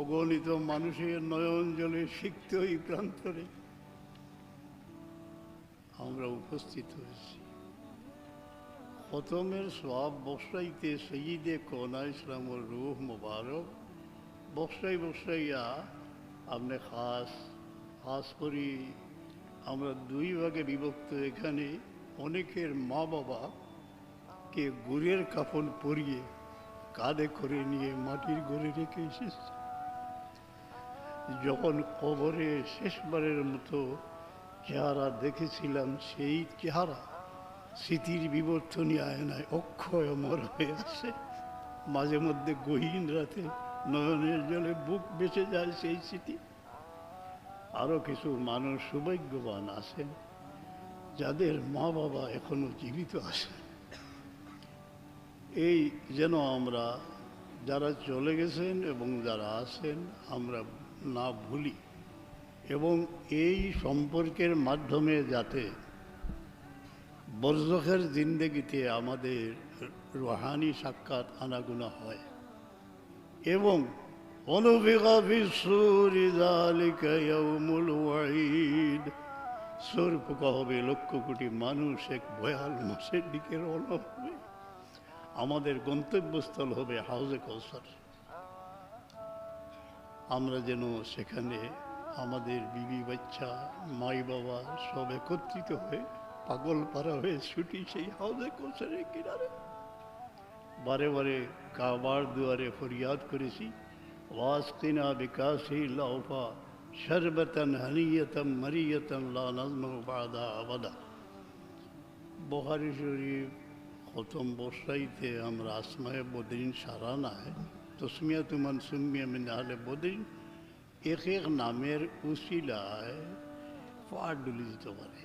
অগণিত মানুষের নয়ন জলে সিক্ত এই প্রান্তরে আমরা উপস্থিত হয়েছি। খতমের সব বসাইতে সঈদে কোনা ইসলামর রুহ মোবারক বসাই বসাইয়া আপনি খাস খাস করি আমরা দুই ভাগে বিভক্ত। এখানে অনেকের মা বাবা কে গুড়ের কাফন পরিয়ে কাঁধে করে নিয়ে মাটির ঘরে রেখে এসেছে। যখন কবরে শেষবারের মতো চেহারা দেখেছিলাম, সেই চেহারা স্মৃতির বিবর্তনী আয়নায় অক্ষয় অমর হয়ে আসে। মাঝে মধ্যে গহীন রাতে নয়নের জলে বুক বেঁচে যায় সেই স্মৃতি। আরও কিছু মানুষ সৌভাগ্যবান আছেন, যাদের মা বাবা এখনও জীবিত আছেন। এই যেন আমরা যারা চলে গেছেন এবং যারা আছেন, আমরা না ভুলি। এবং এই সম্পর্কের মাধ্যমে যাতে বর্জখের জিন্দগিতে আমাদের রোহানি সাক্ষাৎ আনাগুনা হয়। এবং অনুবিগা সুর পোকা হবে লক্ষ কোটি মানুষ এক ভয়াল মাসের দিকে রওনা হবে। আমাদের গন্তব্যস্থল হবে হাউজে কৌসর আমরা যেন সেখানে আমাদের বিবি বাচ্চা মাই বাবা সব একত্রিত হয়ে পাগল পাড়া হয়ে ছুটি সেই হাউজে কৌসরের কিনারে বারে বারে কাবার দুয়ারে ফরিয়াদ করেছি ওয়াসকিনা বিকাশি লাউফা শরবতন হনিয়তম মরিয়তম লা নজম বাদা আবাদা বহারি শরীফ খতম বসাইতে আমরা আসমায় বদিন সারা নাই তসমিয়া তুমান সুমিয়া মিন আহলে বদিন এক এক নামের উসিলায় পাট ডুলি দিতে পারে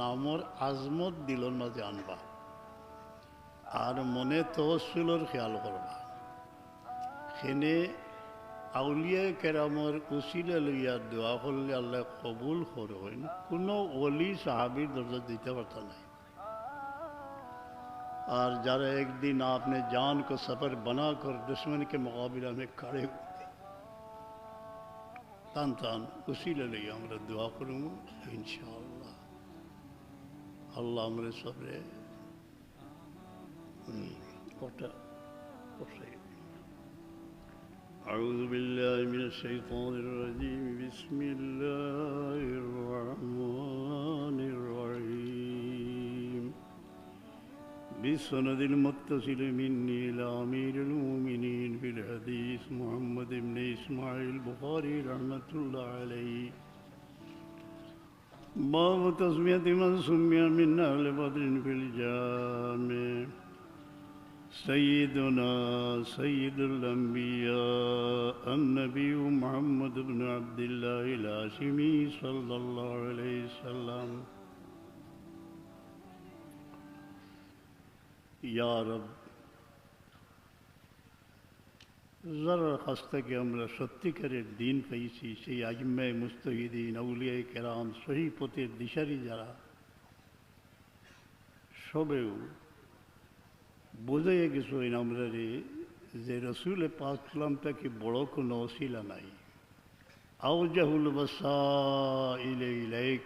নামর আজমত দিলর মাঝে আনবা আর মনে তহসিলর খেয়াল করবা সেনে আউলিয়া কেরামর উসিলা লইয়া দোয়া করলে আল্লাহ কবুল করবেন কোনো অলি সাহাবির দরজা দিতে পারত নাই اور جارا ایک دن آپ نے جان کو سفر بنا کر دشمن کے مقابلہ میں کھڑے ہوئے۔ تان تان اسی لے لیا ہمارا دعا کروں گا، انشاءاللہ۔ اللہ ہمارے صبر اعوذ باللہ من الشیطان الرجیم۔ بسم اللہ۔ بسند المتصل مني إلى أمير المؤمنين في الحديث محمد بن إسماعيل البخاري رحمة الله عليه. باب تسمية من سمي من أهل بدر في الجامع. سيدنا سيد الأنبياء النبي محمد بن عبد الله الهاشمي صلى الله عليه وسلم. ইয়া রব যারার কাছ থেকে আমরা সত্যিকারের দিন পেয়েছি সেই আজমায় মুস্তহিদিন আউলিয়াই কেরাম সহি পথের দিশারি যারা সবেও বোঝাইয়া গেছো এই আমরা রে যে রসুল পাকলাম তাকে বড় কোনো অশিলা নাই আউজাহুল বাসা ইলে ইলাইক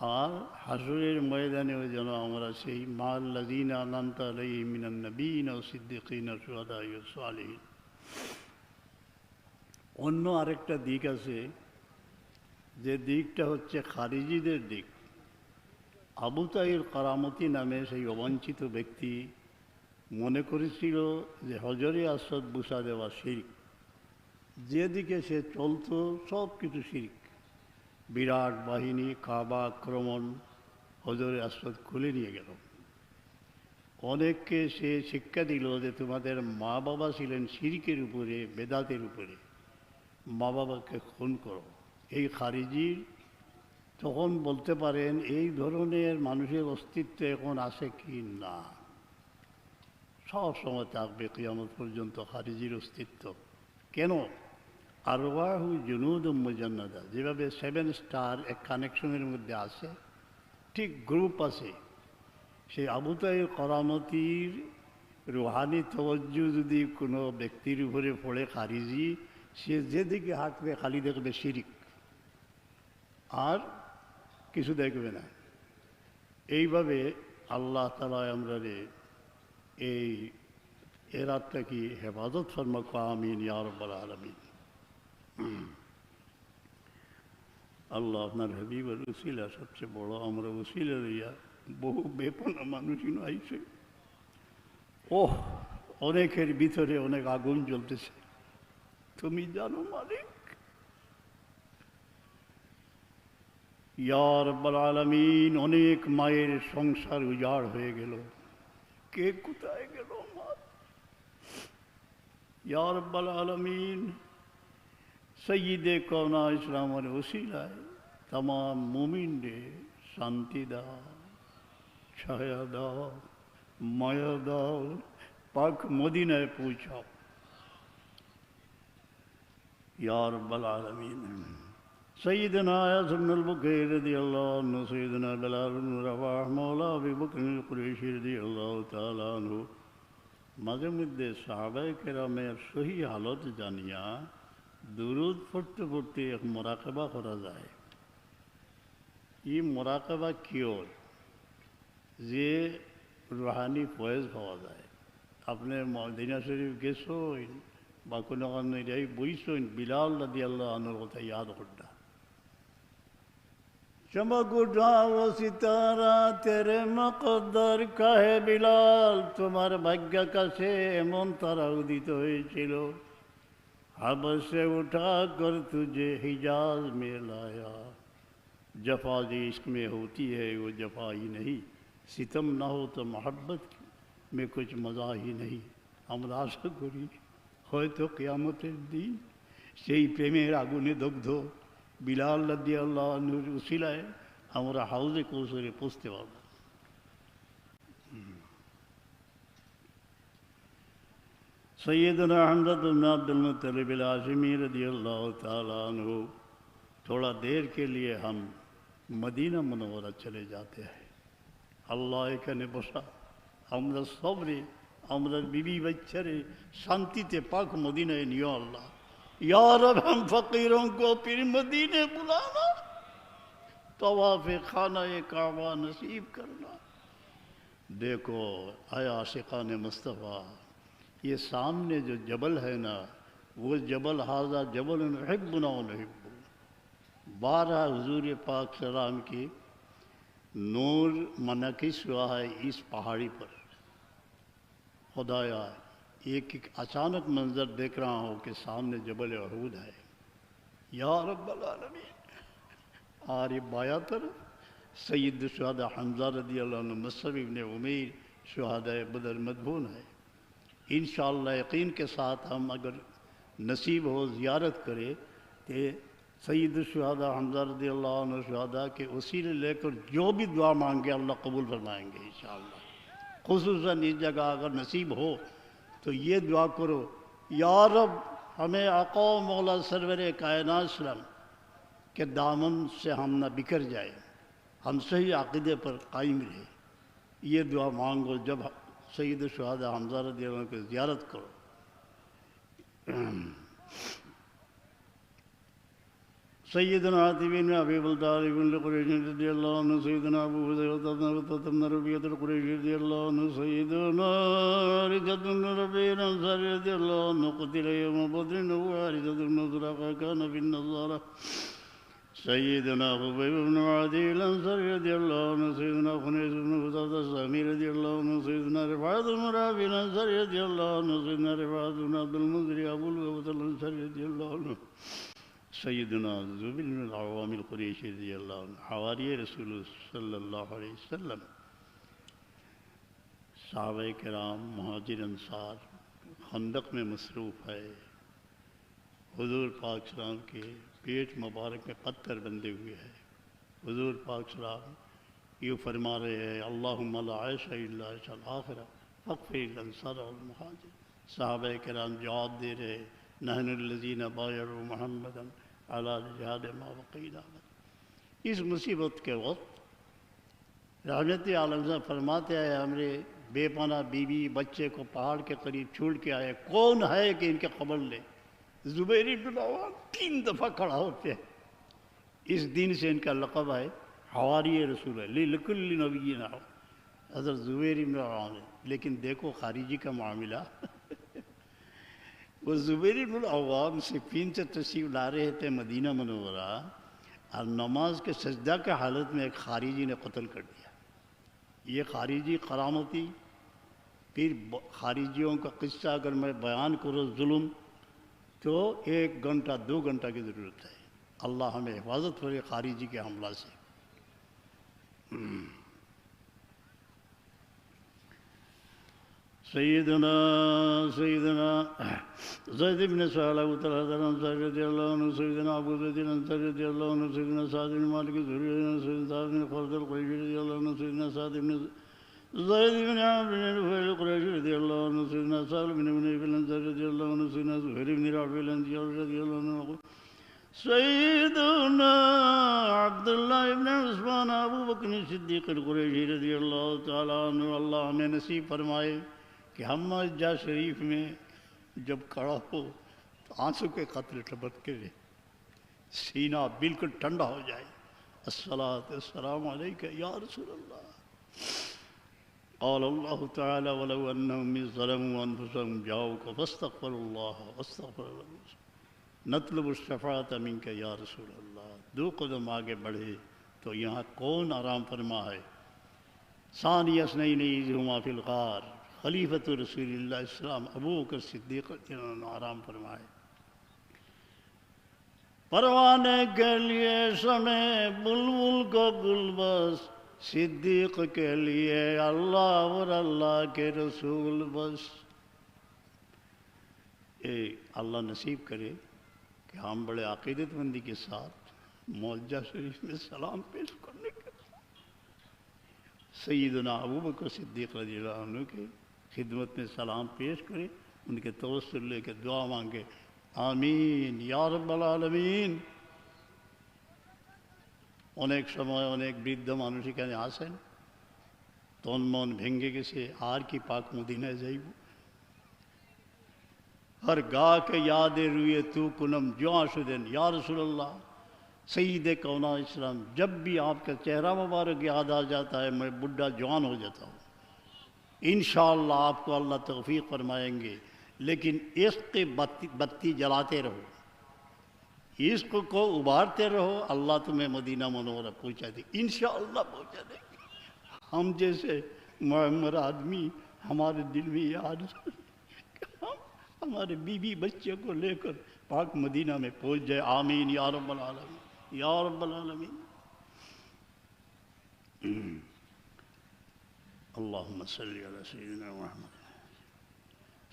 আর হাসুরের ময়দানেও যেন আমরা সেই মাল লাদিন আনান্ত আলাই মিনান নবীন ও সিদ্দিকিন অন্য আরেকটা দিক আছে, যে দিকটা হচ্ছে খারিজিদের দিক। আবু তাইর কারামতি নামে সেই অবাঞ্ছিত ব্যক্তি মনে করেছিল যে হজরে আসদ বুসা দেওয়া শিরিক, যেদিকে সে চলতো সব কিছু শিরিক। বিরাট বাহিনী, কাবা আক্রমণ হজরে আসদ খুলে নিয়ে গেল। অনেককে সে শিক্ষা দিল যে তোমাদের মা বাবা ছিলেন শিরিকের উপরে, বেদাতের উপরে। মা বাবাকে খুন করো। এই খারিজির তখন বলতে পারেন, এই ধরনের মানুষের অস্তিত্ব এখন আছে কি না? সব সময় থাকবে কিয়ামত পর্যন্ত খারিজির অস্তিত্ব। কেন? আরওয়াহু জুনুদ মুজান্নাদা, যেভাবে সেভেন স্টার এক কানেকশনের মধ্যে আছে, ঠিক গ্রুপ আছে, সেই আবুতাই করামতির রুহানি তবজ্জু যদি কোনো ব্যক্তির উপরে পড়ে খারিজি, সে যেদিকে হাঁটবে খালি দেখবে শিরিক। আর কিছু দেখবে না। এইভাবে আল্লাহ তালা আমরা এই এরাতটা কি হেফাজত ফরমা আমিন ইয়ারব্বাল আলমিন। আল্লাহ আপনার হাবিবের উসিলা সবচেয়ে বড়, আমরা উসিলা লইয়া বহু বেপনা মানুষই আইছে। ওহ, অনেকের ভিতরে অনেক আগুন জ্বলতেছে। তুমি জানো মালিক? ইয়ার আলমিন, অনেক মায়ের সংসার উজাড় হয়ে গেল। কে কোথায় গেল মা? ইয়ার আলমিন سید کونا اسلام اور وسیلہ ہے۔ تمام مومین دے سانتی دا، چھایا دا، مایا دا، پاک مدینہ پوچھا۔ یا رب العالمین، سیدنا آیاز ابن البقیر رضی اللہ عنہ، سیدنا بلال بن رواح مولا بی بکر القریشی رضی اللہ تعالیٰ عنہ۔ مغمد صحابہ کرام، صحیح حالت جانیاں۔ দুরুদ পড়তে পড়তে এক মোরাকেবা করা যায়। এই মোরাকেবা কিওর যে রুহানি ফয়েজ পাওয়া যায়। আপনি মদিনা শরীফ গেছেন বা কোনো কারণে যাই বিলাল রাদি আল্লাহ আনুর কথা ইয়াদ করটা চমক উঠা ও সিতারা তেরে মকদ্দর কাহে বিলাল, তোমার ভাগ্য কাছে এমন তারা উদিত হয়েছিল। حبس سے اٹھا کر تجھے حجاز میں لایا۔ جفا جو عشق میں ہوتی ہے، وہ جفا ہی نہیں۔ ستم نہ ہو تو محبت میں کچھ مزہ ہی نہیں۔ ہم آشا کری ہوئے تو قیامتر دین সেই اللہ আগুনে দগ্ধ বিলাল রাদি আল্লাহ উসিলায় আমরা হাউজে কৌশলে পৌঁছতে পারব سیدنا حمدت بن عبد المطلب العاظمی رضی اللہ تعالیٰ عنہ تھوڑا دیر کے لیے ہم مدینہ منورہ چلے جاتے ہیں۔ اللہ کا نبسا حمزہ صبری حمزہ بیوی بچھرے شانتی تے پاک مدینہ نیو اللہ۔ یا رب، ہم فقیروں کو پھر مدینہ بلانا۔ تواف خانہ کعبہ نصیب کرنا۔ دیکھو، آیا عاشقان مصطفیٰ یہ سامنے جو جبل ہے نا، وہ جبل حاضہ جبل حب نہ حب بارہ حضور پاک سلام کی نور منعقص ہوا ہے اس پہاڑی پر۔ خدایا، ایک ایک اچانک منظر دیکھ رہا ہوں کہ سامنے جبل عہود ہے۔ یا رب العالمین۔ آری بایا تر سید شہدہ حمزہ رضی اللہ عنہ مصر ابن عمیر شہدہ بدر مدبون ہے۔ انشاءاللہ یقین کے ساتھ ہم اگر نصیب ہو، زیارت کرے کہ سید الشہداء حمزہ رضی اللہ عنہ شہداء کے وسیلے لے کر جو بھی دعا مانگے اللہ قبول فرمائیں گے انشاءاللہ۔ خصوصاً اس جگہ اگر نصیب ہو تو یہ دعا کرو، یا رب ہمیں آقا مولا سرور کائنات سلم کے دامن سے ہم نہ بکھر جائے، ہم صحیح عقیدے پر قائم رہے۔ یہ دعا مانگو جب سید شہدہ حمزہ رضی اللہ عنہ کے زیارت کرو۔ سیدنا عاطف بن ابی بلدار بن لقریش رضی اللہ عنہ، سیدنا ابو حذیفہ بن قتادہ بن ربیت القریش رضی اللہ عنہ، سیدنا رجد بن ربیع الانصاری رضی اللہ عنہ، قتل یوم بدر وارد بن زرقہ کانا فی النظارہ۔ سيدنا خبيب بن عدي الانصاري رضي الله عنه، سيدنا خنيس بن فتاة السامي رضي الله عنه، سيدنا رفاعة بن رافع الانصاري رضي الله عنه، سيدنا رفاعة بن عبد المنذر ابو الوفد الانصاري رضي الله عنه سیدنا زبیر بن العوام القریشی رضی اللہ عنہ حواری رسول صلی اللہ علیہ وسلم، صحابہ کرام، مہاجر انصار، خندق میں مصروف ہے۔ حضور پاک سلام کے پیٹ مبارک میں پتھر بندے ہوئے ہیں۔ حضور پاک سلام یہ فرما رہے ہیں اللہ عائشہ اللہ آخرہ فقف الانصار والمہاجر. صحابہ کرام جواب دے رہے نہن الذین بایر محمد علی جہاد ما وقینا اس مصیبت کے وقت رحمت عالم صاحب فرماتے ہیں ہمارے بے پناہ بیوی بچے کو پہاڑ کے قریب چھوڑ کے آئے، کون ہے کہ ان کے خبر لے؟ زبیری بن عوام تین دفعہ کھڑا ہوتے ہیں۔ اس دن سے ان کا لقب ہے حواری رسول ہے لکل نبی حضرت زبیر بن عوام ہے۔ لیکن دیکھو خارجی کا معاملہ۔ وہ زبیر بن عوام سے پین سے تشریف لا رہے تھے مدینہ منورہ۔ اور نماز کے سجدہ کے حالت میں ایک خارجی نے قتل کر دیا۔ یہ خارجی کرامتی پھر خارجیوں کا قصہ اگر میں بیان کروں، ظلم۔ تو ایک گھنٹہ، دو گھنٹہ کی ضرورت ہے۔ اللہ ہمیں حفاظت کرے خارجی کے حملہ سے۔ سیدنا سیدنا زید بن سہل ابو طلحہ الانصاری رضی اللہ عنہ، سیدنا ابو زید الانصاری رضی اللہ عنہ، سیدنا سعد بن مالک الزہری، سیدنا سعد بن خالد القریشی رضی اللہ عنہ، سیدنا سعد بن زید بن عامر بن رفیع القریشی رضی اللہ عنہ، سیدنا سعد بن ابن ابن الانصاری رضی اللہ عنہ، سیدنا زہیر بن رافع الانصاری رضی اللہ عنہ۔ سیدنا عبداللہ ابن عثمان، ابو بکر صدیق القریشی رضی اللہ تعالیٰ عنہ، اللہ ہمیں نصیب فرمائے کہ ہم جا شریف میں جب کھڑا ہو تو آنسو کے قتل ٹبت کے سینہ بالکل ٹھنڈا ہو جائے۔ السلام السلام علیکہ یا رسول اللہ۔ قال اللہ تعالی ولو انہم ظلموا انفسهم جاؤک فاستغفر اللہ واستغفر اللہ نطلب الشفاعت منک یا رسول اللہ دو قدم آگے بڑھے تو یہاں کون آرام فرما ہے؟ ثانی اسنین ایزہما فی الغار. خلیفت رسول اللہ اسلام ابو کر صدیق جنہوں آرام فرمائے. پروانے کے لیے سمے بلبل کو گل بس صدیق کے لیے اللہ اور اللہ کے رسول بس۔ اے اللہ نصیب کرے کہ ہم بڑے عقیدت مندی کے ساتھ معجہ شریف میں سلام پیش کرنے کے سیدنا ابو بکر صدیق رضی اللہ عنہ کے خدمت میں سلام پیش کرے، ان کے توسل لے کے دعا مانگے، آمین، یا رب العالمین۔ অনেক সময় অনেক বৃদ্ধ মানুষ এখানে আসেন তন মন ভেঙ্গে গেছে আর কি পাক মদিনায় যাইব ہر گاہ کے یاد روئے تو کنم جو آشدن یا رسول اللہ سید کونا اسلام جب بھی آپ کا چہرہ مبارک یاد آ جاتا ہے میں بڈھا جوان ہو جاتا ہوں انشاءاللہ آپ کو اللہ توفیق فرمائیں گے لیکن عشق بتی بتی جلاتے رہو عشق کو ابھارتے رہو، اللہ تمہیں مدینہ منورہ پہنچا دے۔ انشاءاللہ پہنچا دے۔ ہم جیسے معمر آدمی، ہمارے دل میں یاد ہم ہمارے بیوی بچے کو لے کر پاک مدینہ میں پہنچ جائے۔ آمین، یا رب العالمین، یا رب العالمین۔ اللهم صل على سيدنا محمد۔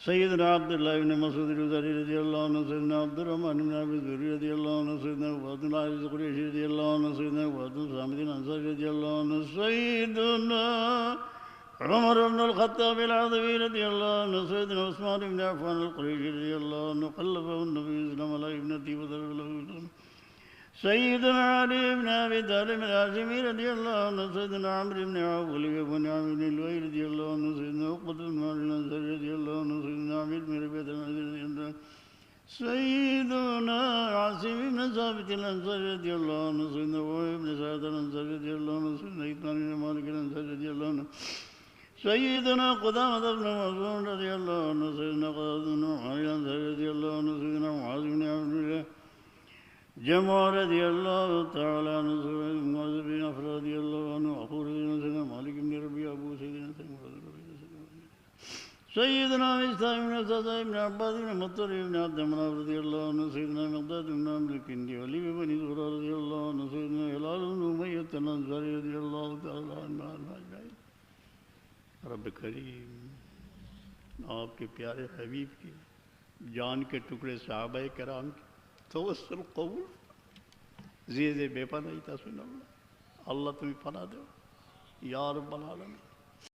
سيدنا عبد الله بن مسعود رضي الله عنه سيدنا عبد الرحمن بن عبد الزهري رضي الله عنه سيدنا عبد الله بن قريش رضي الله عنه سيدنا عبد الصامد الانصاري رضي الله عنه سيدنا عمر بن الخطاب العظيم رضي الله عنه سيدنا عثمان بن عفان القريشي رضي الله عنه قلبه النبي صلى الله عليه وسلم وذل له سيدنا علي بن أبي طالب الهاشمي رضي الله عنه سيدنا عمرو بن عوف ولي بن عامر بن لؤي رضي الله عنه سيدنا عقبة بن مالك الانصاري رضي الله عنه سيدنا عمير بن ربيعة رضي الله عنه سيدنا عاصم بن ثابت الأنصاري رضي الله عنه سيدنا وهب بن سعد الأنصاري رضي الله عنه سيدنا إبراهيم بن مالك الأنصاري رضي الله عنه سيدنا قدامة بن مسعود رضي الله عنه سيدنا قدامة بن معاذ الأنصاري رضي الله عنه سيدنا معاذ بن عبد الله جمع رضي الله تعالى عنه سيدنا معاذ بن عفر رضي الله عنه أخو سيدنا مالك بن ربيع أبو سيدنا سيدنا مستعين بن سعد بن عباس بن مطر بن عبد المناف رضي الله عنه سيدنا مقداد بن عمرو الكندي ولي بن زهرة رضي الله عنه سيدنا هلال بن أمية الأنصاري رضي الله تعالى عنه أجمعين رب کریم آپ کے پیارے حبیب کی جان کے ٹکڑے صحابہ کرام کی তবসল কবুল যে যে বেপানাই তা শুনলাম আল্লাহ তুমি পানা দেও ইয়ার বানালামী